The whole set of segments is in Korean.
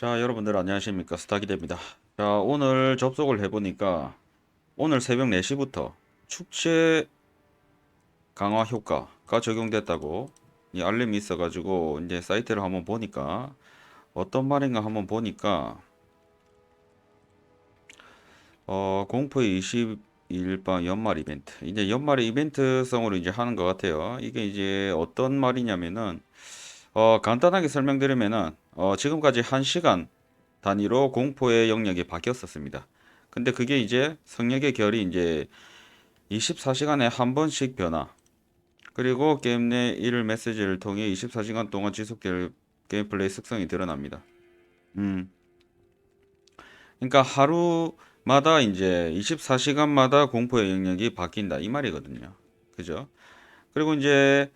자, 여러분들 안녕하십니까? 스타기대입니다. 자, 오늘 접속을 해보니까 오늘 새벽 4시부터 축제 강화 효과가 적용됐다고 이 알림이 있어 가지고 이제 사이트를 한번 보니까 어떤 말인가 한번 보니까 어, 공포의 22일밤 연말 이벤트. 이제 연말 이벤트성으로 이제 하는 것 같아요. 이게 이제 어떤 말이냐면은 어, 간단하게 설명드리면은 어, 지금까지 1시간 단위로 공포의 영역이 바뀌었었습니다. 근데 그게 이제 성역의 결이 이제 24시간에 한 번씩 변화. 그리고 게임 내 일일 메시지를 통해 24시간 동안 지속될 게임 플레이 특성이 드러납니다. 음. 그러니까 하루마다 이제 24시간마다 공포의 영역이 바뀐다 이 말이거든요. 그죠? 그리고 이제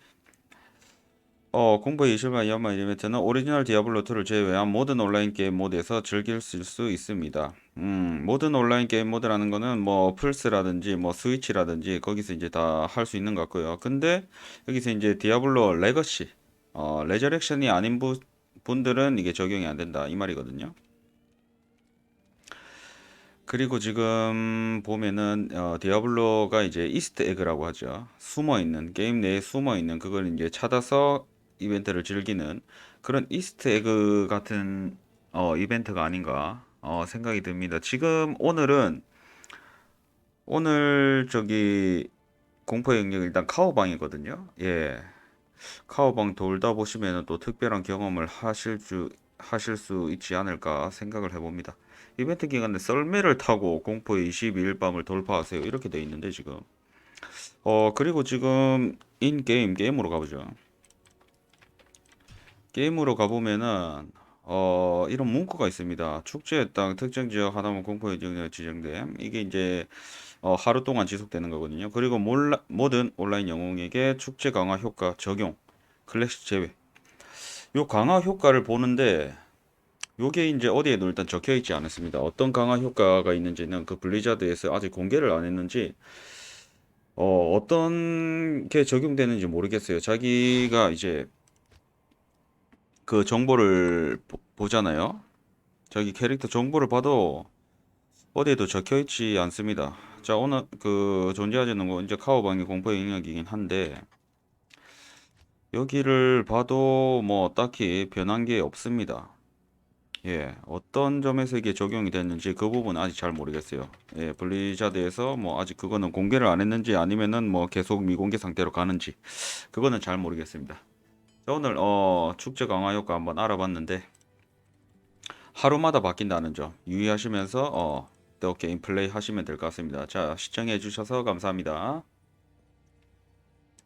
어, 공포의 20만 연말 이벤트는 오리지널 디아블로2를 제외한 모든 온라인 게임 모드에서 즐길 수 있습니다. 음, 모든 온라인 게임 모드라는 거는 뭐 플스라든지 뭐 스위치라든지 거기서 이제 다 할 수 있는 것 같고요. 근데 여기서 이제 디아블로 레거시, 어, 레저렉션이 아닌 부, 분들은 이게 적용이 안 된다 이 말이거든요. 그리고 지금 보면은 어, 디아블로가 이제 이스트 에그라고 하죠. 숨어 있는 게임 내에 숨어 있는 그걸 이제 찾아서 이벤트를 즐기는 그런 이스트 에그 같은 어, 이벤트가 아닌가 어, 생각이 듭니다. 지금 오늘은 오늘 저기 공포의 영역 일단 카오방이거든요. 예. 카오방 돌다 보시면은 또 특별한 경험을 하실 주 하실 수 있지 않을까 생각을 해봅니다. 이벤트 기간에 썰매를 타고 공포의 22일 밤을 돌파하세요. 이렇게 돼 있는데 지금. 어 그리고 지금 인 게임 게임으로 가보죠. 게임으로 가보면은 어 이런 문구가 있습니다. 축제의 땅 특정 지역 하나만 공포의 영역 지정됨. 이게 이제 어, 하루 동안 지속되는 거거든요. 그리고 몰라, 모든 온라인 영웅에게 축제 강화 효과 적용, 클래식 제외. 요 강화 효과를 보는데 요게 이제 어디에도 일단 적혀 있지 않았습니다. 어떤 강화 효과가 있는지는 그 블리자드에서 아직 공개를 안 했는지 어, 어떤 게 적용되는지 모르겠어요. 자기가 이제 그 정보를 보, 보잖아요. 자기 캐릭터 정보를 봐도 어디에도 적혀 있지 않습니다. 자, 오늘 그 존재하지 않는 거 이제 카오방의 공포의 영역이긴 한데 여기를 봐도 뭐 딱히 변한 게 없습니다. 예, 어떤 점에서 이게 적용이 됐는지 그 부분은 아직 잘 모르겠어요. 예, 블리자드에서 뭐 아직 그거는 공개를 안 했는지 아니면은 뭐 계속 미공개 상태로 가는지 그거는 잘 모르겠습니다. 자, 오늘 어 축제 강화 효과 한번 알아봤는데 하루마다 바뀐다는 점 유의하시면서 어 또 게임 플레이 하시면 될 것 같습니다. 자, 시청해 주셔서 감사합니다.